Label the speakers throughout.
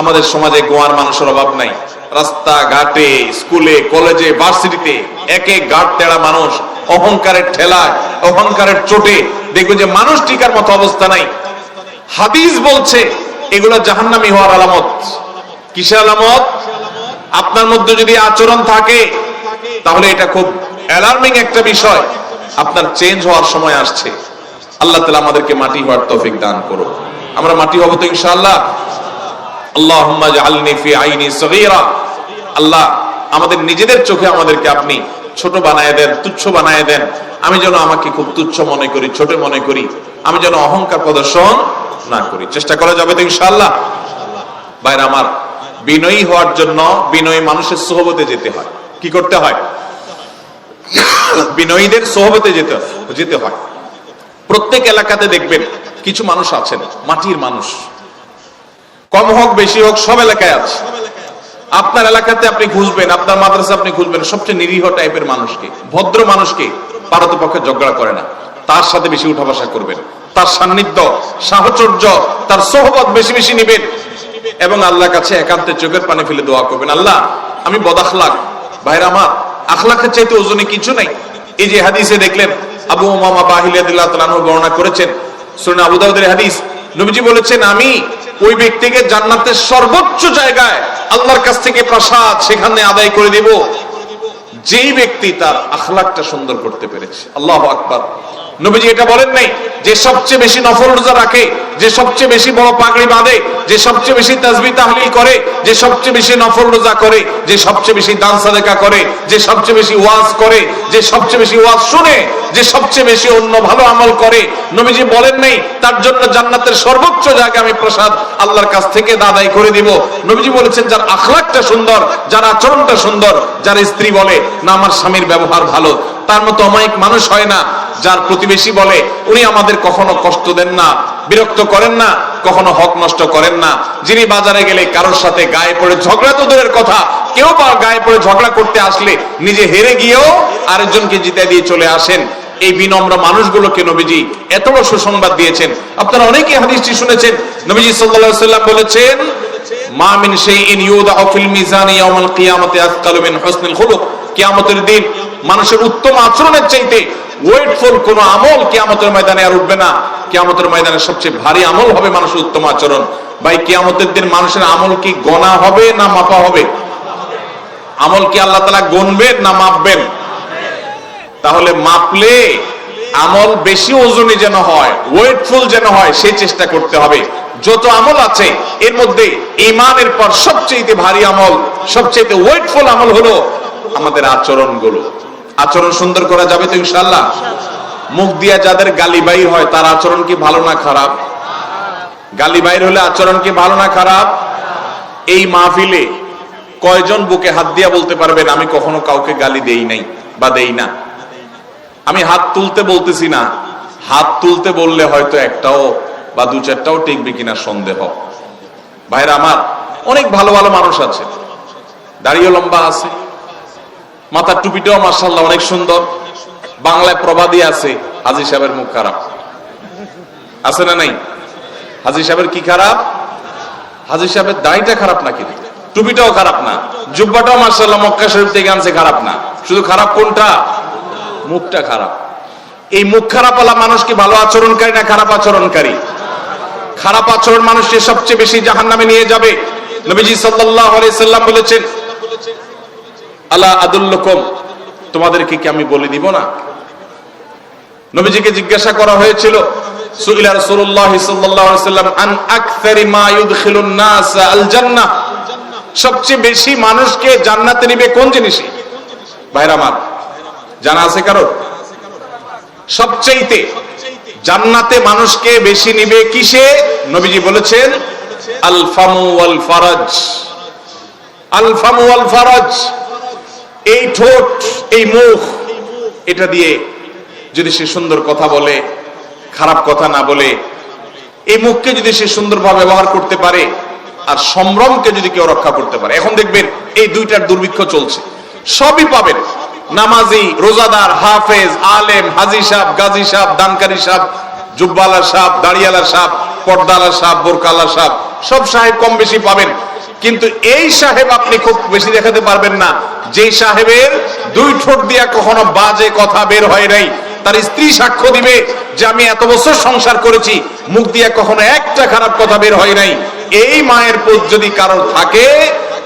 Speaker 1: আমাদের সমাজে গোয়ার মানুষের অভাব নাই। রাস্তা ঘাটে স্কুলে, কলেজে, ভার্সিটিতে এক ঘাট তেড়া মানুষ অহংকারের ঠেলায়, অহংকারের চোটে দেখবে যে মানুষ টিকার মতো অবস্থা নাই। হাদিস বলছে, এগুলো জাহান্নামি হওয়ার আলামত। কিসের আলামত? আপনার মধ্যে যদি আচরণ থাকে, তাহলে এটা খুব অ্যালার্মিং একটা বিষয়। আপনার চেঞ্জ হওয়ার সময় আসছে। আল্লাহ তালা আমাদেরকে মাটি হওয়ার তৌফিক দান করো আমরা মাটি হব তো ইনশাআল্লাহ। আল্লাহ, আমাদের নিজেদের চোখে আমাদেরকে আপনি ছোট বানায় দেন, তুচ্ছ বানায় দেন। আমি যেন আমাকে খুব তুচ্ছ মনে করি, ছোট মনে করি। আমি যেন অহংকার প্রদর্শন না করি। চেষ্টা করা যাবে তো ইনশাআল্লাহ। বাইরে আমার, বিনয়ী হওয়ার জন্য বিনয়ী মানুষের সোহবতে যেতে হয়। কি করতে হয়? বিনয়ীদের সোহবতে যেতে যেতে হয়। প্রত্যেক এলাকাতে দেখবেন, কিছু মানুষ আছেন, মাটির মানুষ। কম হোক, বেশি হোক, সব এলাকায় আছে। আপনার এলাকাতে আপনি খুঁজবেন আপনার মাদ্রাসা আপনি খুঁজবেন সবচেয়ে নিরীহ টাইপের মানুষকে, ভদ্র মানুষকে পারতপক্ষে ঝগড়া করে না। তার সাথে বেশি উঠা বসা করবেন। তার সান্নিধ্য, সাহচর্য, তার সোহবত বেশি বেশি নেবেন। এবং আল্লাহর কাছে একান্তে চোখের পানি ফেলে দোয়া করবেন, আল্লাহ, আমি বদাখলাক ভাইরা আমার আখলাখের চাইতে ওজনে কিছু নাই। এই যে হাদিসে দেখলেন, আবু মামা তালানহ বর্ণনা করেছেন শুনে আবু হাদিস। নবীজি বলেছেন, আমি ওই ব্যক্তিকে জান্নাতের সর্বোচ্চ জায়গায় আল্লাহর কাছ থেকে প্রসাদ সেখানে আদায় করে দিব। যেই ব্যক্তি তার আখলাকটা সুন্দর করতে পেরেছে। আল্লাহ আকবার। নবীজি এটা বলেন নাই, যে সবচেয়ে বেশি নফল রোজা রাখে, যে সবচেয়ে বেশি বড় পাগড়ি বাঁধে, যে সবচেয়ে বেশি তাজবি তাহলিল করে, যে সবচেয়ে বেশি নফল রোজা করে, যে সবচেয়ে বেশি দান সাদেকা করে, যে সবচেয়ে বেশি ওয়াজ করে, যে সবচেয়ে বেশি ওয়াজ শুনে, যে সবচেয়ে বেশি অন্য ভালো আমল করে। নবীজি বলেন নাই, তার জন্য জান্নাতের সর্বোচ্চ জায়গা আমি প্রসাদ আল্লাহর কাছ থেকে দাদাই করে দিব। নবীজি বলেছেন, যার আখলাকটা সুন্দর, যার আচরণটা সুন্দর, যার স্ত্রী বলে, না, আমার স্বামীর ব্যবহার ভালো তার মতো অমায়িক মানুষ হয় না, যার প্রতিবেশী বলে, উনি আমাদের কখনো কষ্ট দেন না, বিরক্ত করেন না, কখনো হক নষ্ট করেন না। যিনি বাজারে গেলে কারোর সাথে গায়ে পড়ে ঝগড়া তো দূরের কথা। কেউ গায়ে পড়ে ঝগড়া করতে আসলে নিজে হেরে গিয়েও আরেকজনকে জিতে দিয়ে চলে আসেন। এই বিনম্র মানুষগুলোকে নবীজি এত বড় সুসংবাদ দিয়েছেন। আপনারা অনেকেই হাদিসটি শুনেছেন। নবীজি আলাইহি সাল্লাম বলেছেন মা মিন শাইইন ইউদাউ ফিল মিজান ইয়াউমাল কিয়ামতি আথকালু মিন হুসনিল খুলুক। কিয়ামতের দিন মানুষের উত্তম আচরণের চাইতে ওয়েটফুল কোন আমল কিয়ামতের ময়দানে আর উঠবে না। কিয়ামতের ময়দানে সবচেয়ে ভারী আমল হবে মানুষের উত্তম আচরণ। ভাই, কিয়ামতের দিন মানুষের আমল কি গণা হবে না মাপা হবে? আমল কি আল্লাহ তাআলা গণবেন না মাপবেন? তাহলে মাপলে আমল বেশি ওজনে যেন হয়, ওয়েটফুল যেন হয় সেই চেষ্টা করতে হবে। যত আমল আছে, এর মধ্যে ইমানের পর সবচেয়ে ভারী আমল সবচেয়ে ওয়েটফুল আমল হলো আমাদের আচরণগুলো আচরণ সুন্দর করা যাবে তো ইনশাল্লাহ মুখ দিয়া যাদের গালি বাইর হয়, তার আচরণ কি ভালো না খারাপ? গালি বাইর হলে আচরণ কি ভালো না খারাপ? এই মাহফিলে কয়জন বুকে হাত দিয়া বলতে পারবেন, আমি কখনো কাউকে গালি দেই নাই বা দেই না আমি হাত তুলতে বলতেছি না। হাত তুলতে বললে হয়তো একটাও বা দু চারটাও টিকবে কিনা সন্দেহ। ভাইরা আমার, অনেক ভালো ভালো মানুষ আছে। দাড়িও লম্বা আছে। মাথার টুপিটাও মার্শাল্লাহ অনেক সুন্দর। বাংলায় প্রবাদী আছে, হাজি সাহেবের মুখ খারাপ। আছে না নাই? হাজি সাহেবের কি খারাপ? হাজি সাহেবের দাড়িটা খারাপ না কিন্তু টুপিটাও খারাপ না। জুব্বাটাও মার্শাল্লাহ মক্কা শরীফ থেকে আনছে, খারাপ না। শুধু খারাপ কোনটা? মুখটা খারাপ। এই মুখ খারাপ মানুষ কি ভালো আচরণকারী না খারাপ আচরণকারী? খারাপ আচরণ মানুষকে সবচেয়ে বেশি জাহান নামে নিয়ে যাবে। নবীজি আলাইহি সাল্লাম বলেছেন, আলা আদুল্লুকুম, তোমাদেরকে কি আমি বলে দিব না? নবীজিকে জিজ্ঞাসা করা হয়েছিল সবচেয়ে বেশি মানুষকে জান্নাতে নিবে কোন জিনিসে? ভাইরা জানা আছে কারও সবচাইতে জান্নাতে মানুষকে বেশি নিবে কিসে? নবীজি বলেছেন, আলফামু আল ফারাজ আল ফারাজ এই ঠোঁট, এই মুখ, এটা দিয়ে যদি সে সুন্দর কথা বলে, খারাপ কথা না বলে, এই মুখকে যদি সে সুন্দরভাবে ব্যবহার করতে পারে, আর সম্ভ্রমকে যদি কেউ রক্ষা করতে পারে। এখন দেখবেন, এই দুইটার দুর্ভিক্ষ চলছে। সবই পাবেন। নামাজি, রোজাদার, হাফেজ, আলেম, হাজি সাহ গাজী সাহ দানকারী সাহ জুব্বালা সাহ দাড়িয়ালা সাহ পর্দালা সাহ বোরকালা সাহ সব সাহেব কম বেশি পাবেন। কিন্তু এই সাহেব আপনি খুব বেশি দেখাতে পারবেন না। যেই সাহেবের দুই ঠোঁট দিয়া কখনো বাজে কথা বের হয় নাই, তার স্ত্রী সাক্ষ্য দিবে যে আমি এত বছর সংসার করেছি, মুখ দিয়া কখনো একটা খারাপ কথা বের হয় নাই। এই মায়ের পুত যদি কারোর থাকে,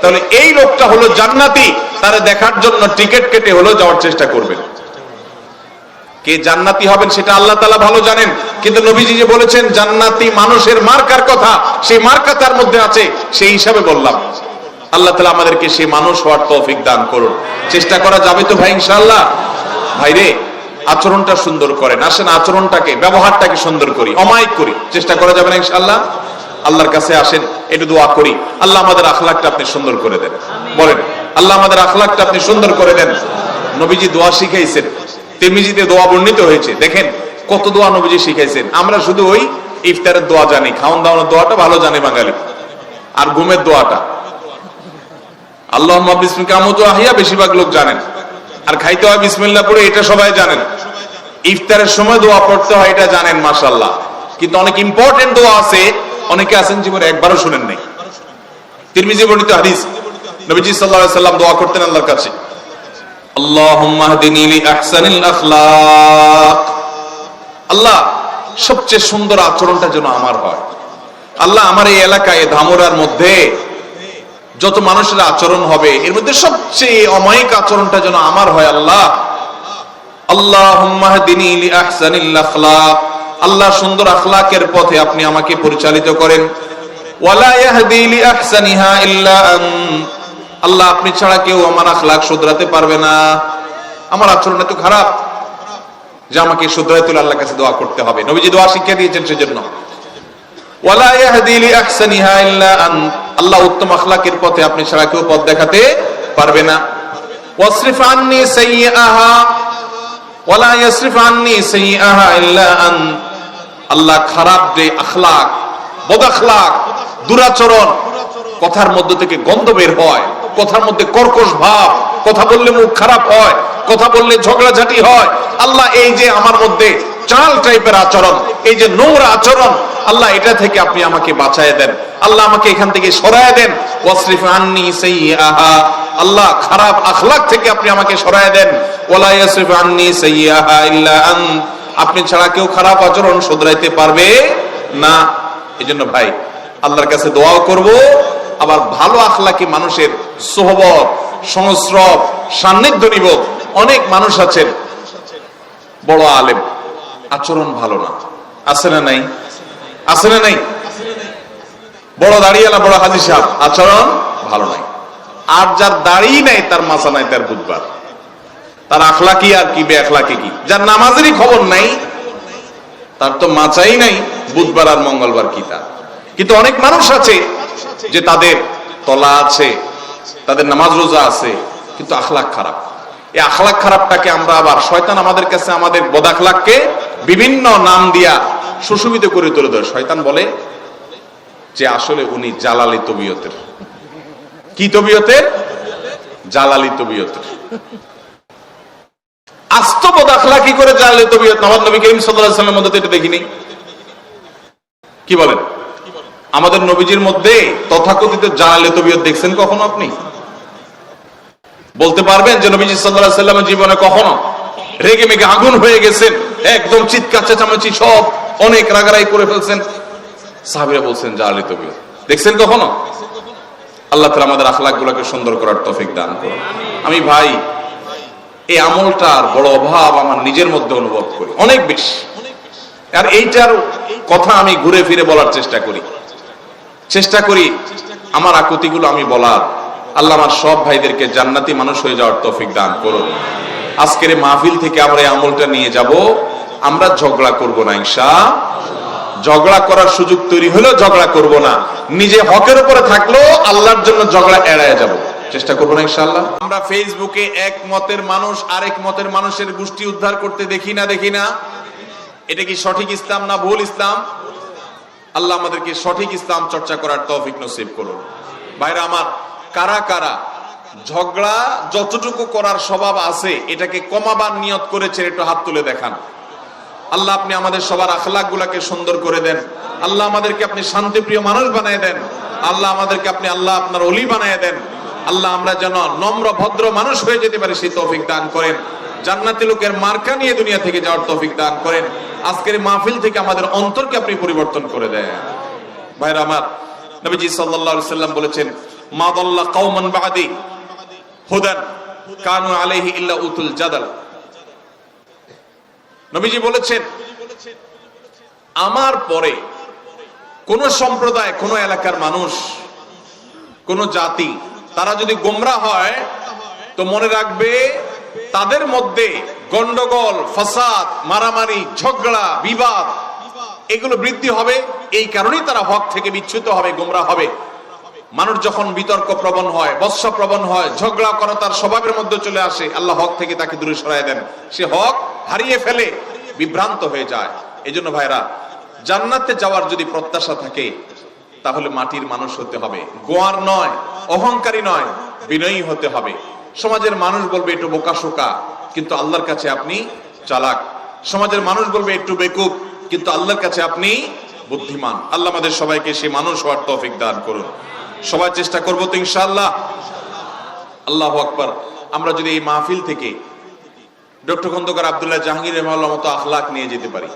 Speaker 1: তাহলে এই লোকটা হলো জান্নাতি। তারা দেখার জন্য টিকিট কেটে হলো যাওয়ার চেষ্টা করবেন। কে জান্নাতি হবেন সেটা আল্লাহ তালা ভালো জানেন। কিন্তু নবীজি যে বলেছেন, জান্নাতি মানুষের মার্কার কথা, সেই মার্কা তার মধ্যে আছে, সেই হিসাবে বললাম। আল্লাহ তালা আমাদেরকে সে মানুষ হওয়ার তৌফিক দান করুন। চেষ্টা করা যাবে তো ভাই, ইনশাআল্লাহ? ভাইরে আচরণটা সুন্দর করেন। আসেন, আচরণটাকে, ব্যবহারটাকে সুন্দর করি, অমায়িক করি। চেষ্টা করা যাবে না, ইনশাআল্লাহ? আল্লাহর কাছে আসেন, একটু দোয়া করি। আল্লাহ আমাদের আখলাকটা আপনি সুন্দর করে দেন। বলেন। আল্লাহ আমাদের আখলাকটা আপনি সুন্দর করে দেন। নবীজি দোয়া শিখাইছেন। তিরমিজিতে দোয়া বর্ণিত হয়েছে। দেখেন কত দোয়া নবীজি শিখাইছেন। আমরা শুধু ওই ইফতারের দোয়া জানি। খাওয়ান দাওয়ানোর দোয়াটা ভালো জানে বাঙালি। আর ঘুমের দোয়াটা। আল্লাহ আহিয়া বেশিরভাগ লোক জানেন। আর খাইতে হয় বিসমিল্লাহ পড়ে এটা সবাই জানেন। ইফতারের সময় দোয়া পড়তে হয় এটা জানেন মাশাল্লাহ কিন্তু অনেক ইম্পর্টেন্ট দোয়া আছে। অনেকে আছেন জীবনে একবারও শুনেন নাই। তিরমিজি বর্ণিত হাদিস নবীজি আলাইহি সাল্লাম দোয়া করতেন আল্লাহর কাছে। আল্লাহ, সবচেয়ে সুন্দর আচরণটা যেন আমার হয়। আল্লাহ আমার এই এলাকায় ধামরার মধ্যে যত মানুষের আচরণ হবে, এর মধ্যে সবচেয়ে অমায়িক আচরণটা যেন আমার হয় আল্লাহ। লিআহসানিল আল্লাহ সুন্দর আখলাকের পথে আপনি আমাকে পরিচালিত করেন। ওয়ালা আল্লাহ, আপনি ছাড়া কেউ আমার আখলাক শুধরাতে পারবে না। আমার আচরণ এত খারাপ। যে আমাকে শুধরাই তুলে আল্লাহর কাছে দোয়া করতে হবে। নবীজি দোয়া শিক্ষা দিয়েছেন সেজন্য। আল্লাহ উত্তম আখলাকের পথে আপনি ছাড়া কেউ পথ দেখাতে পারবে না। আল্লাহ খারাপ যে আখলাক দুরাচরণ কথার মধ্য থেকে গন্ধ বের হয়, কথার মধ্যে কর্কশ ভাব, কথা বললে মুখ খারাপ হয়, কথা বললে ঝগড়াঝাটি হয়। আল্লাহ এই যে আমার মধ্যে চাল টাইপের আচরণ, এই যে নোংরা আচরণ, আল্লাহ এটা থেকে আপনি আমাকে বাঁচায় দেন। আল্লাহ আমাকে এখান থেকে সরায় দেন। ওয়াসরিফ আন্নি আল্লাহ খারাপ আখলাক থেকে আপনি আমাকে সরায় দেন। ওয়ালা ইয়াসরিফ আন্নি সাইয়্যাহা ইল্লা আন। আপনি ছাড়া কেউ খারাপ আচরণ শুধরাইতে পারবে না। এজন্য ভাই, আল্লাহর কাছে দোয়াও করব আবার ভালো আখলাকি মানুষের সোহবত, সংস্রব, সান্নিধ্য নিব। অনেক মানুষ আছেন। বড় আলেম। আচরণ ভালো না। আছে না নাই? আছে না নাই? বড় দাঁড়িয়ে বড় হাজি সাহেব? আচরণ ভালো নাই। আর যার দাঁড়িয়ে নাই, তার মাথা নাই, তার বুধবার। তার আখলাকি আর কি বে আখলাকি কি? যার নামাজেরই খবর নাই, তার তো মাচাই নাই, বুধবার আর মঙ্গলবার কি তার? কিন্তু অনেক মানুষ আছে যে তাদের তলা আছে, তাদের নামাজ রোজা আছে, কিন্তু আখলাক খারাপ। এই আখলাক খারাপটাকে আমরা আবার, শয়তান আমাদের কাছে আমাদের বদাখলাককে বিভিন্ন নাম দিয়া সুশোভিত করে তুলে দেয় শয়তান বলে যে আসলে উনি জালালি তবিয়তের। কি তবিয়তের? জালালি তবিয়তের। আস্ত বদাখলা কি করে জালালি তবিয়ত? আমার নবী করিম সাল্লাল্লাহু আলাইহি ওয়াসাল্লামের মধ্যে এটা দেখিনি। কি বলেন? আমাদের নবীজির মধ্যে তথাকথিত জালালি তবিয়ত দেখছেন কখনো আপনি? বলতে পারবেন যে নবীজি আলাইহি সাল্লামের জীবনে কখনো রেগে মেগে আগুন হয়ে গেছেন, একদম চিৎকার, চেঁচামেচি সব অনেক রাগারাই করে ফেলছেন। সাহাবীরা বলছেন জালালি তবিয়ত দেখছেন কখনো? আল্লাহ তাআলা আমাদের আখলাক গুলাকে সুন্দর করার তৌফিক দান করুন। আমি ভাই, এই আমলটার বড় অভাব আমার নিজের মধ্যে অনুভব করি, অনেক বেশি। আর এইটার কথা আমি ঘুরে ফিরে বলার চেষ্টা করি। চেষ্টা করি আমার আকুতিগুলো আমি বলার। আল্লাহ আমার সব ভাইদেরকে জান্নাতি মানুষ হয়ে যাওয়ার তৌফিক দান করুন। আজকের মাহফিল থেকে আমরা এই আমলটা নিয়ে যাব। আমরা ঝগড়া করব না ইনশা ঝগড়া করার সুযোগ তৈরি হলেও ঝগড়া করব না। নিজে হকের উপরে থাকলেও আল্লাহর জন্য ঝগড়া এড়ায় যাব। চেষ্টা করব না, ইনশাআল্লাহ। আমরা ফেসবুকে এক মতের মানুষ, আরেক মতের মানুষের গোষ্ঠী উদ্ধার করতে দেখি না দেখি না। এটা কি সঠিক ইসলাম না ভুল ইসলাম? আল্লাহ আমাদেরকে সঠিক ইসলাম চর্চা করার তৌফিক নসিব করুন। ভাইরা আমার, কারা কারা ঝগড়া যতটুকু করার স্বভাব আছে, এটাকে কমাবার নিয়ত করেছে একটু হাত তুলে দেখান। আল্লাহ আপনি আমাদের সবার আখলাক গুলাকে সুন্দর করে দেন। আল্লাহ আমাদেরকে আপনি শান্তিপ্রিয় মানুষ বানিয়ে দেন। আল্লাহ আমাদেরকে আপনি, আল্লাহ আপনার অলি বানিয়ে দেন। আল্লাহ আমরা যেন নম্র, ভদ্র মানুষ হয়ে যেতে পারি, সেই তৌফিক দান করেন। জান্নাতি লোকের মার্কা নিয়ে দুনিয়া থেকে যাওয়ার তৌফিক দান করেন। আজকের মাহফিল থেকে আমাদের অন্তরকে আপনি পরিবর্তন করে দেন। ভাইরা আমার, নবীজি সাল্লাল্লাহু সাল্লাম বলেছেন, মা দাল্লা কওমান বাদি হুদান কানু আলাইহি ইল্লা উতুল জাদাল। নবীজি বলেছেন, আমার পরে কোন সম্প্রদায়, কোন এলাকার মানুষ, কোন জাতি, তারা যদি গোমরা হয়, তো মনে রাখবে তাদের মধ্যে গন্ডগোল, ফসাদ, মারামারি, ঝগড়া, বিবাদ এগুলো বৃদ্ধি হবে। এই কারণেই তারা হক থেকে বিচ্যুত হবে, গোমরা হবে। মানুষ যখন বিতর্ক প্রবণ হয়, বৎসা প্রবণ হয়, ঝগড়া করা তার স্বভাবের মধ্যে চলে আসে, আল্লাহ হক থেকে তাকে দূরে সরাই দেন। সে হক হারিয়ে ফেলে, বিভ্রান্ত হয়ে যায়। এজন্য ভাইরা, জান্নাতে যাওয়ার যদি প্রত্যাশা থাকে, তাহলে মাটির মানুষ হতে হবে। গোয়ার নয়, অহংকারী নয়, বিনয়ী হতে হবে। সমাজের মানুষ বলবে একটু বোকা শোকা, কিন্তু আল্লাহর কাছে আপনি চালাক। সমাজের মানুষ বলবে একটু বেকুব, কিন্তু আল্লাহর কাছে আপনি বুদ্ধিমান। আল্লাহ আমাদের সবাইকে সে মানুষ হওয়ার তৌফিক দান করুন। সবাই চেষ্টা করব তো ইনশাআল্লাহ। আল্লাহ আকবার। আমরা যদি এই মাহফিল থেকে ডক্টর খন্দকার আব্দুল্লাহ জাহাঙ্গীর রহমাল্লাহ মতো আখলাক নিয়ে যেতে পারি।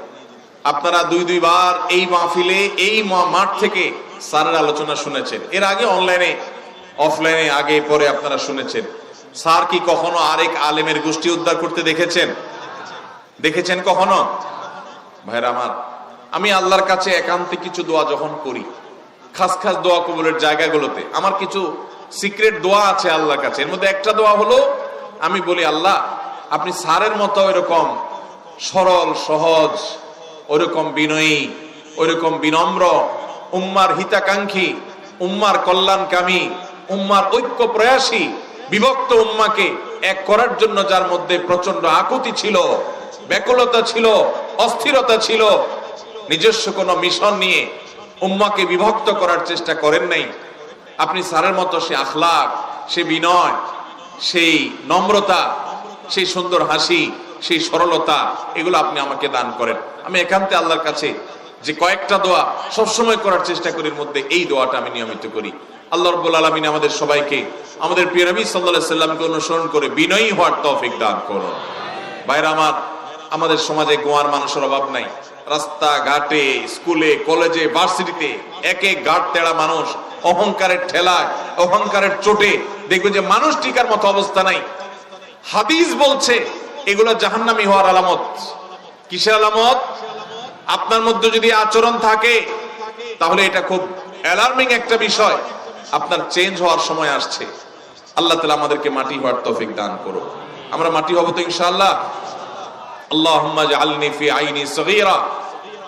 Speaker 1: আপনারা দুই দুইবার এই মাহফিলে, এই মাঠ থেকে স্যারের আলোচনা শুনেছেন। এর আগে অনলাইনে অফলাইনে আগে, পরে আপনারা শুনেছেন। স্যার কি কখনো আরেক আলেমের গোষ্ঠী উদ্ধার করতে দেখেছেন? দেখেছেন কখনো? ভাইরা আমার, আমি আল্লাহর কাছে একান্তে কিছু দোয়া যখন করি, খাস খাস দোয়া কবুলের জায়গাগুলোতে, আমার কিছু সিক্রেট দোয়া আছে আল্লাহর কাছে। এর মধ্যে একটা দোয়া হলো, আমি বলি, আল্লাহ, আপনি সারের মতো এরকম সরল, সহজ ওরকম বিনয়ী, ওইরকম বিনম্র, উম্মার হিতাকাঙ্ক্ষী, উম্মার কল্যাণকামী, উম্মার ঐক্য প্রয়াসী বিভক্ত উম্মাকে এক করার জন্য যার মধ্যে প্রচণ্ড আকুতি ছিল, ব্যাকুলতা ছিল, অস্থিরতা ছিল, নিজস্ব কোনো মিশন নিয়ে উম্মাকে বিভক্ত করার চেষ্টা করেন নাই। আপনি স্যারের মতো সে আখলাক, সে বিনয়, সেই নম্রতা, সেই সুন্দর হাসি, সেই সরলতা, এগুলো আপনি আমাকে দান করেন। আমি একান্তে আল্লাহর কাছে যে কয়েকটা দোয়া সবসময় করার চেষ্টা করি, এর মধ্যে এই দোয়াটা আমি নিয়মিত করি। আল্লাহ রব্বুল আলমিন আমাদের সবাইকে, আমাদের প্রিয় নবী সাল্লাহ সাল্লামকে অনুসরণ করে বিনয়ী হওয়ার তৌফিক দান করুন। বাইরে আমার, আমাদের সমাজে গোয়ার মানুষের অভাব নাই। রাস্তা ঘাটে স্কুলে, কলেজে, ভার্সিটিতে এক এক তেড়া মানুষ অহংকারের ঠেলায়, অহংকারের চোটে দেখবে যে মানুষ টিকার মতো অবস্থা নাই। হাদিস বলছে, এগুলো জাহান্নামি হওয়ার আলামত। কিসের আলামত? আপনার মধ্যে যদি আচরণ থাকে, তাহলে এটা খুব অ্যালার্মিং একটা বিষয়। আপনার চেঞ্জ হওয়ার সময় আসছে। আল্লাহ তালা আমাদেরকে মাটি হওয়ার তৌফিক দান করো আমরা মাটি হব তো ইনশাআল্লাহ। আল্লাহুম্মা জাআলনি ফি আইনি সগীরা।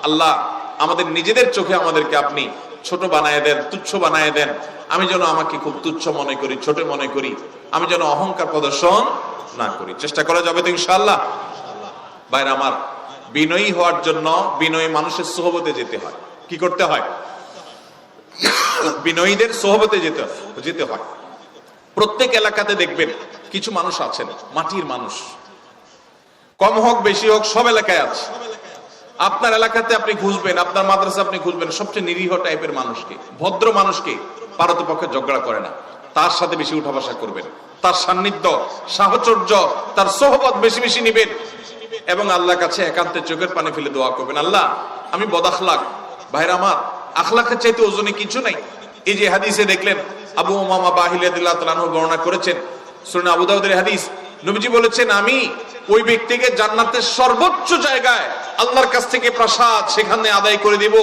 Speaker 1: আল্লাহ, আমাদের নিজেদের চোখে আমাদেরকে আপনি ছোট বানায় দেন, তুচ্ছ বানায় দেন। আমি যেন আমাকে খুব তুচ্ছ মনে করি, ছোট মনে করি। আমি যেন অহংকার প্রদর্শন না করি। চেষ্টা করা যাবে তো ইনশাআল্লাহ। বাইরে আমার, বিনয়ী হওয়ার জন্য বিনয়ী মানুষের সোহবতে যেতে হয়। কি করতে হয়? বিনয়ীদের সোহবতে যেতে যেতে হয়। প্রত্যেক এলাকাতে দেখবেন কিছু মানুষ আছেন, মাটির মানুষ। কম হোক, বেশি হোক, সব এলাকায় আছে। আপনার এলাকাতে আপনি খুঁজবেন, আপনার মাদ্রাসা আপনি খুঁজবেন, সবচেয়ে নিরীহ টাইপের মানুষকে, ভদ্র মানুষকে পারতপক্ষে ঝগড়া করে না। তার সাথে বেশি উঠা বসা করবেন। তার সান্নিধ্য, সাহচর্য, তার সোহবত বেশি বেশি নিবেন। এবং আল্লাহর কাছে একান্তে চোখের পানি ফেলে দোয়া করবেন, আল্লাহ, আমি বদাখলাক আমার চাইতে ওজনে কিছু নাই। এই যে হাদিসে দেখলেন, আবু মামা বর্ণনা করেছেন শুনে হাদিস। নবীজি বলেছেন, আমি ওই ব্যক্তিকে জান্নাতের সর্বোচ্চ জায়গায় আল্লাহর কাছ থেকে প্রাসাদ সেখানে আদায় করে দিব।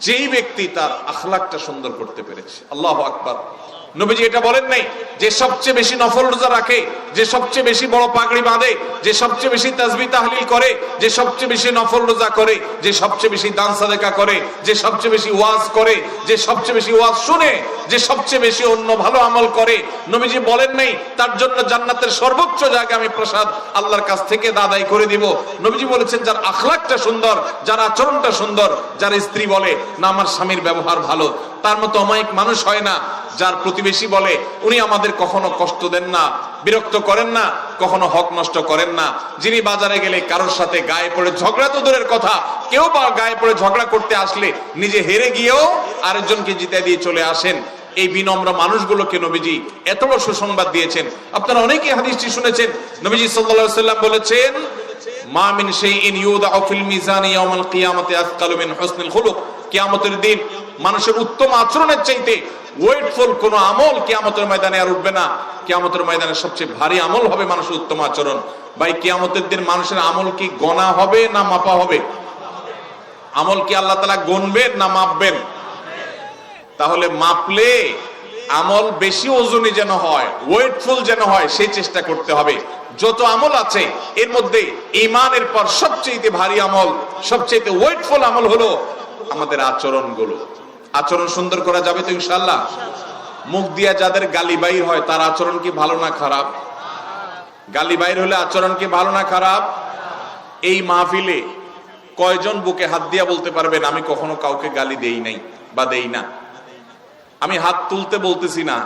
Speaker 1: যেই ব্যক্তি তার আখলাকটা সুন্দর করতে পেরেছে। আল্লাহ আকবার। নবীজি এটা বলেন নাই, যে সবচেয়ে বেশি নফল রোজা রাখে, যে সবচেয়ে বেশি বড় পাগড়ি বাঁধে, যে সবচেয়ে বেশি তাজবি তাহলিল করে, যে সবচেয়ে বেশি নফল রোজা করে, যে সবচেয়ে বেশি দান সাদেকা করে, যে সবচেয়ে বেশি ওয়াজ করে, যে সবচেয়ে বেশি ওয়াজ শুনে, যে সবচেয়ে বেশি অন্য ভালো আমল করে। নবীজি বলেন নাই, তার জন্য জান্নাতের সর্বোচ্চ জায়গা আমি প্রসাদ আল্লাহর কাছ থেকে দাদাই করে দিব। নবীজি বলেছেন, যার আখলাকটা সুন্দর, যার আচরণটা সুন্দর, যার স্ত্রী বলে, না, আমার স্বামীর ব্যবহার ভালো। তার মতো অমায়িক মানুষ হয় না, যার প্রতিবেশী বলে, উনি আমাদের কখনো কষ্ট দেন না, বিরক্ত করেন না, কখনো হক নষ্ট করেন না। যিনি বাজারে গেলে কারোর সাথে গায়ে পড়ে ঝগড়া তো দূরের কথা। কেউ বা গায়ে পড়ে ঝগড়া করতে আসলে নিজে হেরে গিয়েও আরেকজনকে জিতে দিয়ে চলে আসেন। এই বিনম্র মানুষগুলোকে নবীজি এত বড় সুসংবাদ দিয়েছেন। আপনারা অনেকেই হাদিসটি শুনেছেন। নবীজি সাল্লাল্লাহু সাল্লাম বলেছেন মা মিন শাইইন ইউদাউ ফিল মিজানি ইয়াউমাল কিয়ামাতি আসকালু মিন হুসনিল খুলুক। কিয়ামতের দিন মানুষের উত্তম আচরণের চাইতে ওয়েটফুল কোন আমল কিয়ামতের ময়দানে আর উঠবে না। কিয়ামতের ময়দানে সবচেয়ে ভারী আমল হবে মানুষের উত্তম আচরণ। ভাই, কিয়ামতের দিন মানুষের আমল কি গণা হবে না মাপা হবে? আমল কি আল্লাহ তাআলা গণবেন না মাপবেন? তাহলে মাপলে আমল বেশি ওজনই যেন হয়, ওয়েটফুল যেন হয়, সেই চেষ্টা করতে হবে। যত আমল আছে, এর মধ্যে ইমানের পর সবচেয়ে ভারী আমল সবচেয়ে ওয়েটফুল আমল হলো আমাদের আচরণগুলো। আচরণ সুন্দর করা যাবে তো ইনশাল্লাহ মুখ দিয়া যাদের গালি বাইর হয়, তার আচরণ কি ভালো না খারাপ? গালি বাইর হলে আচরণ কি ভালো না খারাপ? এই মাহফিলে কয়জন বুকে হাত দিয়া বলতে পারবেন, আমি কখনো কাউকে গালি দেই নাই বা দেই না। আমি হাত তুলতে বলতেছি না।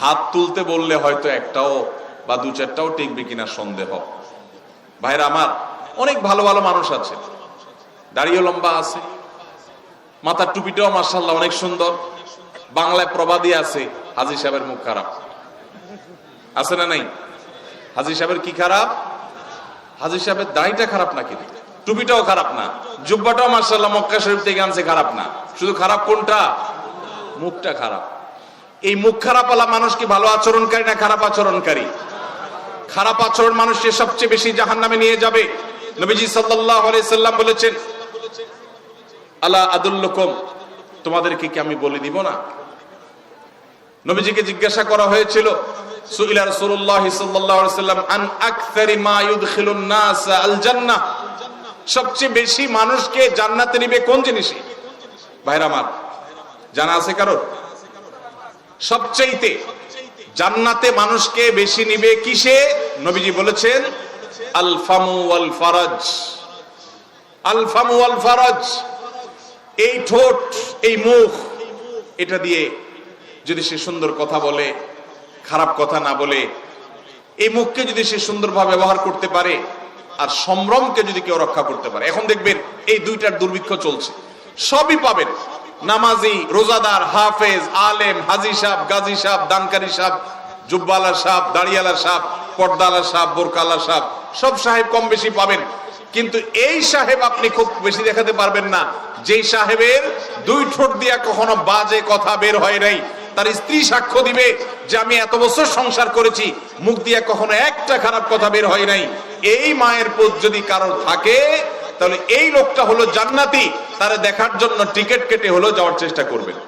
Speaker 1: হাত তুলতে বললে হয়তো একটাও বা দু চারটাও টিকবে কিনা সন্দেহ। ভাইরা আমার, অনেক ভালো ভালো মানুষ আছে। দাড়িও লম্বা আছে। মাথার টুপিটাও মার্শাল্লাহ অনেক সুন্দর। বাংলায় প্রবাদী আছে, হাজি সাহেবের মুখ খারাপ। আছে না নাই? হাজি সাহেবের কি খারাপ? হাজি সাহেবের দাড়িটা খারাপ নাকি? টুপিটাও খারাপ না। জুব্বাটাও মার্শাল্লাহ মক্কা শরীফ থেকে আনছে খারাপ না। শুধু খারাপ কোনটা? মুখটা খারাপ। এই মুখ খারাপ আলা মানুষ কি ভালো আচরণকারী না খারাপ আচরণকারী? খারাপ আচরণ মানুষকে সবচেয়ে বেশি জাহান নামে নিয়ে যাবে। নবীজি আলাইহি সাল্লাম বলেছেন, আলা আদুল্লুকুম তোমাদেরকে কি আমি বলে দিব না? নবীজিকে জিজ্ঞাসা করা হয়েছিল, সুইলা রাসূলুল্লাহ সাল্লাল্লাহু আলাইহি সাল্লাম আন আকসারি মা ইউদখিলুন নাস আল জান্নাহ সবচেয়ে বেশি মানুষকে জান্নাতে নিবে কোন জিনিসে? ভাইরা আমার জানা আছে কারোর সবচাইতে জান্নাতে মানুষকে বেশি নিবে কিসে? নবীজি বলেছেন, আলফামু আল ফারাজ আল ফারাজ এই ঠোঁট, এই মুখ, এটা দিয়ে যদি সে সুন্দর কথা বলে, খারাপ কথা না বলে, এই মুখকে যদি সে সুন্দরভাবে ব্যবহার করতে পারে, আর সম্ভ্রমকে যদি কেউ রক্ষা করতে পারে। এখন দেখবেন, এই দুইটার দুর্ভিক্ষ চলছে। সবই পাবেন। নামাজি, রোজাদার, হাফেজ, আলেম, হাজি সাহ গাজী সাহ দানকারী সাহ জুব্বালা সাহ দাড়িয়ালা সাহ পর্দালা সাহ বোরকালা সাহ সব সাহেব কম বেশি পাবেন। কিন্তু এই সাহেব আপনি খুব বেশি দেখাতে পারবেন না। যেই সাহেবের দুই ঠোঁট দিয়া কখনো বাজে কথা বের হয় নাই, তার স্ত্রী সাক্ষ্য দিবে যে আমি এত বছর সংসার করেছি, মুখ দিয়া কখনো একটা খারাপ কথা বের হয় নাই। এই মায়ের পোত যদি কারোর থাকে তাহলে এই লোকটা হলো জান্নাতি, তারা দেখার জন্য টিকিট কেটে হলো যাওয়ার চেষ্টা করবেন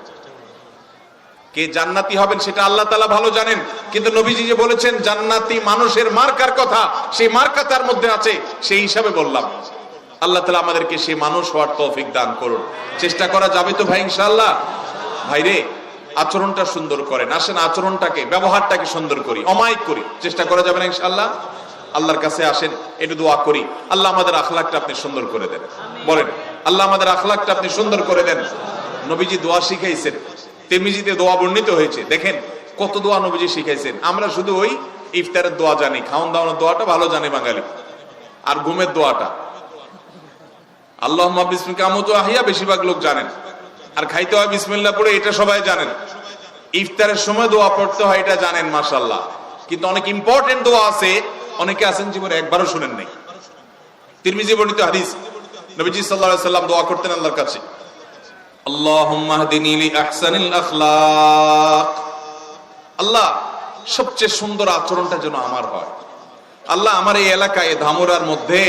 Speaker 1: কে জান্নাতি হবেন সেটা আল্লাহ তালা ভালো জানেন, কিন্তু নবীজি যে বলেছেন, জান্নাতি মানুষের মার্কার কথা, সেই মার্কা তার মধ্যে আছে, সেই হিসাবে বললাম। আল্লাহ তালা আমাদেরকে সেই মানুষ হওয়ার তৌফিক দান করুন। চেষ্টা করা যাবে তো ভাই ইনশাল্লাহ ভাইরে আচরণটা সুন্দর করেন। আসেন আচরণটাকে, ব্যবহারটাকে সুন্দর করি, অমায়িক করি। চেষ্টা করা যাবে না ইনশাল্লাহ আল্লাহর কাছে আসেন, একটু দোয়া করি। আল্লাহ আমাদের আখলাকটা আপনি সুন্দর করে দেন। বলেন, আল্লাহ আমাদের আখলাকটা আপনি সুন্দর করে দেন। নবীজি দোয়া শিখাইছেন। তেমিজিতে দোয়া বর্ণিত হয়েছে। দেখেন, কত দোয়া নবীজি শিখাইছেন। আমরা শুধু ওই ইফতারের দোয়া জানি খাওয়ান দাওয়ানোর দোয়াটা ভালো জানি বাঙালি। আর ঘুমের দোয়াটা। আল্লাহ আহিয়া বেশিরভাগ লোক জানেন। আর খাইতে হয় বিসমিল্লাহ পড়ে, এটা সবাই জানেন। ইফতারের সময় দোয়া পড়তে হয়, এটা জানেন মাশাল্লাহ কিন্তু অনেক ইম্পর্টেন্ট দোয়া আছে অনেকে আছেন জীবনে একবারও শুনেন নাই। তিরমিজি বর্ণিত হাদিস, নবীজি আলাইহি সাল্লাম দোয়া করতেন আল্লাহর কাছে। আল্লাহ, সবচেয়ে সুন্দর আচরণটা যেন আমার হয়। আল্লাহ আমার এই এলাকায় ধামরার মধ্যে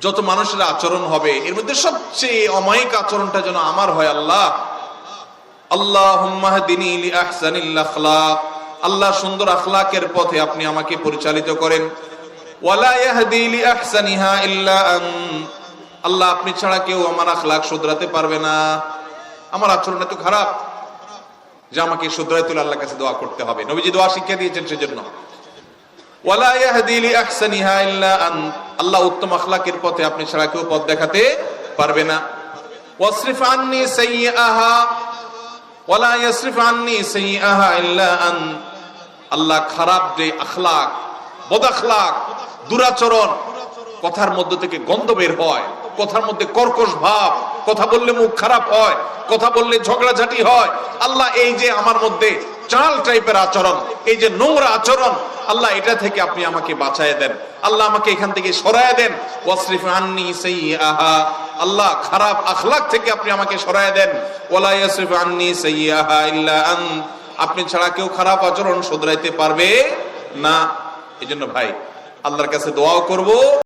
Speaker 1: যত মানুষের আচরণ হবে, এর মধ্যে সবচেয়ে অমায়িক আচরণটা যেন আমার হয় আল্লাহ। আল্লাহুম্মা আল্লাহ সুন্দর আখলাকের পথে আপনি আমাকে পরিচালিত করেন। আল্লাহ আপনি ছাড়া কেউ আমার আখলাক শুধরাতে পারবে না। আমার আচরণ এত খারাপ। যে আমাকে শুধরাই তুলে আল্লাহর কাছে দোয়া করতে হবে। নবীজি দোয়া শিক্ষা দিয়েছেন সেজন্য। আল্লাহ উত্তম আখলাকের পথে আপনি ছাড়া কেউ পথ দেখাতে পারবে না। ওয়াসরিফ আননি সাইয়্যাহা ইল্লা আল্লাহ খারাপ যে আখলাক বদাখলাক দুরাচরণ, কথার মধ্যে থেকে গন্ধ বের হয়, কথার মধ্যে কর্কশ ভাব, কথা বললে মুখ খারাপ হয়, কথা বললে ঝগড়াঝাটি হয়, আল্লাহ এই যে আমার মধ্যে চাল টাইপের আচরণ, এই যে নোংরা আচরণ, আল্লাহ এটা থেকে আপনি আমাকে বাঁচায় দেন, আল্লাহ আমাকে এখান থেকে সরায় দেন, ওয়াসরিফ আন্নি সাইয়্যাহা, আল্লাহ খারাপ আখলাক থেকে আপনি আমাকে সরায় দেন, ওয়ালা ইয়াসরিফ আন্নি সাইয়্যাহা ইল্লা আন আপনি ছাড়া কেউ খারাপ আচরণ শোধরাইতে পারবে না। এজন্য ভাই আল্লাহর কাছে দোয়াও করব।